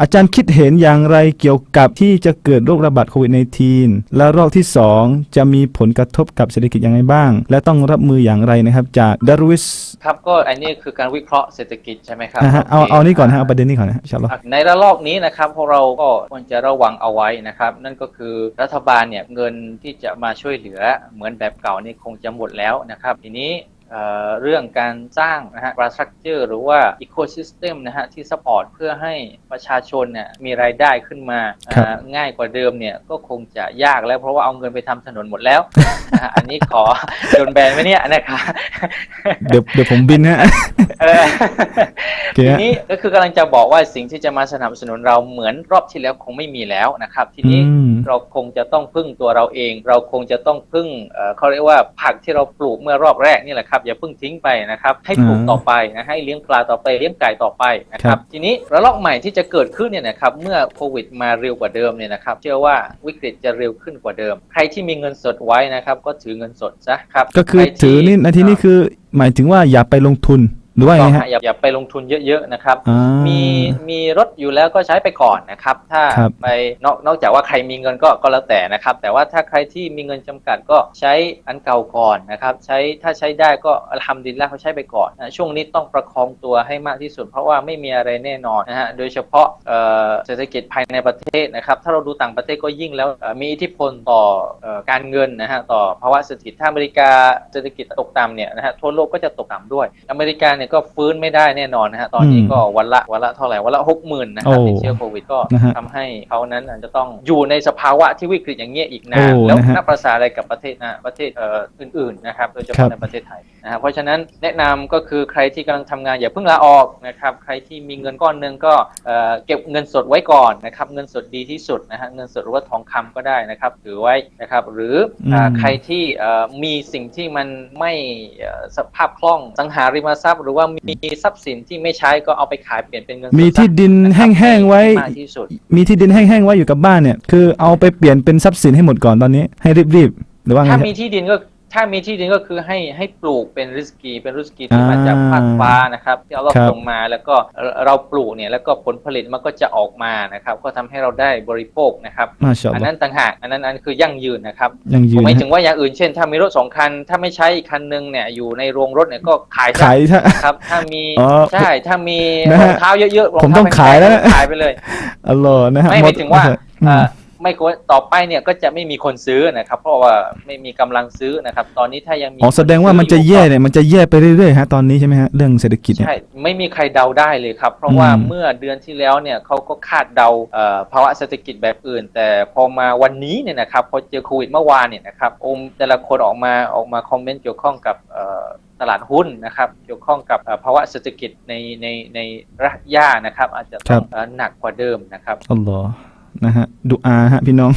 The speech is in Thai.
อาจารย์คิดเห็นอย่างไรเกี่ยวกับที่จะเกิดโรคระบาดโควิด -19 และรอบที่ 2 จะมีผลกระทบกับเศรษฐกิจอย่างไรบ้าง และต้องรับมืออย่างไรนะครับจากดารุวิสครับก็อันนี้คือการวิเคราะห์เศรษฐกิจใช่ไหมครับนะฮะเอาโคเอานี่ก่อนนะฮะเอาประเด็นนี้ก่อนนะฮะอินชาอัลลอฮ์ ในระลอกนี้นะครับพวกเราก็ควรจะระวังเอาไว้นะครับ นั่นก็คือรัฐบาลเนี่ยเงินที่จะมาช่วยเหลือเหมือนแบบเก่านี่คงจะหมดแล้วนะครับ ทีนี้ เอ่อเรื่องการสร้างนะฮะ infrastructure หรือว่า ecosystem นะฮะ ที่ support เพื่อให้ประชาชนเนี่ยมีรายได้ขึ้นมาครับอ่าง่ายกว่าเดิมเนี่ย ก็คงจะยากแล้วเพราะว่าเอาเงินไปทำถนนหมดแล้วนะฮะอันนี้ขอโดนแบนไหมเนี่ยนะครับเดี๋ยวเดี๋ยวผมบินฮะเออโอเคทีฮะนี้ก็คือกำลังจะบอกว่าสิ่งที่จะมาสนับสนุนเราเหมือนรอบที่แล้วคงไม่มีแล้วนะครับ ทีนี้อืม เราคงจะต้องพึ่งตัวเราเอง เราคงจะต้องพึ่งเอ่อเขาเรียกว่าผักที่เราปลูกเมื่อรอบแรกนี่แหละครับอย่าเพิ่งทิ้งไปนะครับให้ปลูกอ่าต่อไปนะให้เลี้ยงปลาต่อไปเลี้ยงไก่ต่อไปนะคครัรับบทีนี้ระลอกใหม่ที่จะเกิดขึ้นเนี่ยนะครับเมื่อโควิดมาเร็วกว่าเดิมเนี่ยนะครับเชื่อว่าวิกฤตจะเร็วขึ้นกว่าเดิม ใครที่มีเงินสดไว้นะครับก็ถือเงินสดซะครับก็คือใรที่ถือนี่นาทีนี้คือหมายถึงว่าอย่าไปลงทุน หรือว่าอย่างก็ไงฮะอย่าอย่าไปลงทุนเยอะๆนะครับอ่ามีมีรถอยู่แล้วก็ใช้ไปก่อนนะครับ ถ้าครับไปนอกนอกจากว่าใครมีเงินก็ก็แล้วแต่นะครับ แต่ว่าถ้าใครที่มีเงินจำกัดก็ใช้อันเก่าก่อนนะครับใช้ถ้าใช้ได้ก็อัลฮัมดุลิลละเขาใช้ไปก่อนนะช่วงนี้ต้องประคองตัวให้มากที่สุด เพราะว่าไม่มีอะไรแน่นอนนะฮะโดยเฉพาะเอ่อเศรษฐกิจภายในประเทศนะครับ ถ้าเราดูต่างประเทศก็ยิ่งแล้วเอ่อมีอิทธิพลต่อเอ่อการเงินนะฮะต่อภาวะเศรษฐกิจถ้าอเมริกาเศรษฐกิจตกต่ำเนี่ยนะฮะทั่วโลกก็จะตกต่ำด้วยอเมริกาเนี่ยก็ฟื้นไม่ได้แน่นอนนะฮะตอนนี้อืมก็วันละวันละเท่าไหร่วันละหกหมื่นนะครับโอ้ติดเชื้อโควิดก็นะฮะทำให้เขานั้นอาจจะต้องอยู่ในสภาวะที่วิกฤตอย่างเงี้ยอีกนานโอ้แล้วนะฮะนับประสาอะไรกับประเทศนะประเทศเอ่ออื่นๆนะครับโดยเฉครัพาะบในประเทศไทยนะครับเพราะฉะนั้นแนะนำก็คือใครที่กำลังทำงานอย่าเพิ่งลาออกนะครับใครที่มีเงินก้อนหนึ่งก็เอ่อเก็บเงินสดไว้ก่อนนะครับเงินสดดีที่สุดนะฮะเงินสดหรือว่าทองคำก็ได้นะครับถือไว้นะครับหรืออ่าอืมใครที่เอ่อมีสิ่งที่มันไม่เอ่อสภาพคล่องสังหาริมทรัพย์หรือว่ามีทรัพย์สินที่ไม่ใช้ก็เอาไปขายเปลี่ยนเป็นเงินสดมีที่ดินนะครับแห้งๆไว้ให้มากที่สุด มีที่ดินแห้งๆไว้อยู่กับบ้านเนี่ย คือเอาไปเปลี่ยนเป็นทรัพย์สินให้หมดก่อนตอนนี้ให้รีบๆหรือว่าไงถ้าฮะ มีที่ดินก็ ถ้ามีที่ดินก็คือให้ให้ปลูกเป็นริสกี เป็นริสกีที่มาจากอ่าภาคฟ้านะครับ ที่เราครับส่งมาแล้วก็เราปลูกเนี่ยแล้วก็ผลผลิตมันก็จะออกมานะครับ ก็ทำให้เราได้บริโภคนะครับมาชาอัอัลนลอฮ์นั้นต่างหากอันนั้นอันคือยั่งยืนนะครับยังยืผมนหมายนะถึงว่าอย่างอื่นเช่น ถ้ามีรถสองคัน ถ้าไม่ใช้อีกคันนึงเนี่ยอยู่ในโรงรถเนี่ยก็ขายซะขายถ้าครับถ้ามีอ๋อใช่ถ้ามีนะรฮะองเท้าเยอะๆรองผมเท้าต้องขายแล้วพงๆขายไปเลยอัลลอฮ์นะฮะไม่หมายถึงว่าอืมเอ่อ ไม่ควรต่อไปเนี่ยก็จะไม่มีคนซื้อนะครับ เพราะว่าไม่มีกำลังซื้อนะครับ ตอนนี้ถ้ายังมีอ๋อแสดงว่ามันจะซื้อแย่ก็เนี่ยมันจะแย่ไปเรื่อยๆฮะตอนนี้ใช่ไหมฮะเรื่องเศรษฐกิจเนี่ยใช่ไม่มีใครเดาได้เลยครับ เพราะว่าอืมเมื่อเดือนที่แล้วเนี่ยเขาก็คาดเดาเอ่อภาวะเศรษฐกิจแบบอื่น แต่พอมาวันนี้เนี่ยนะครับพอเจอโควิดเมื่อวานเนี่ยนะครับองค์แต่ละคนออกมาออกมาคอมเมนต์เกี่ยวข้องกับเอ่อตลาดหุ้นนะครับเกี่ยวข้องกับเอ่อภาวะเศรษฐกิจในในในระยะยะนะครับ อาจจะต้องเอ่อหนักกว่าเดิมนะครับอัลลอฮ์ นะฮะดุอาฮะพี่น้อง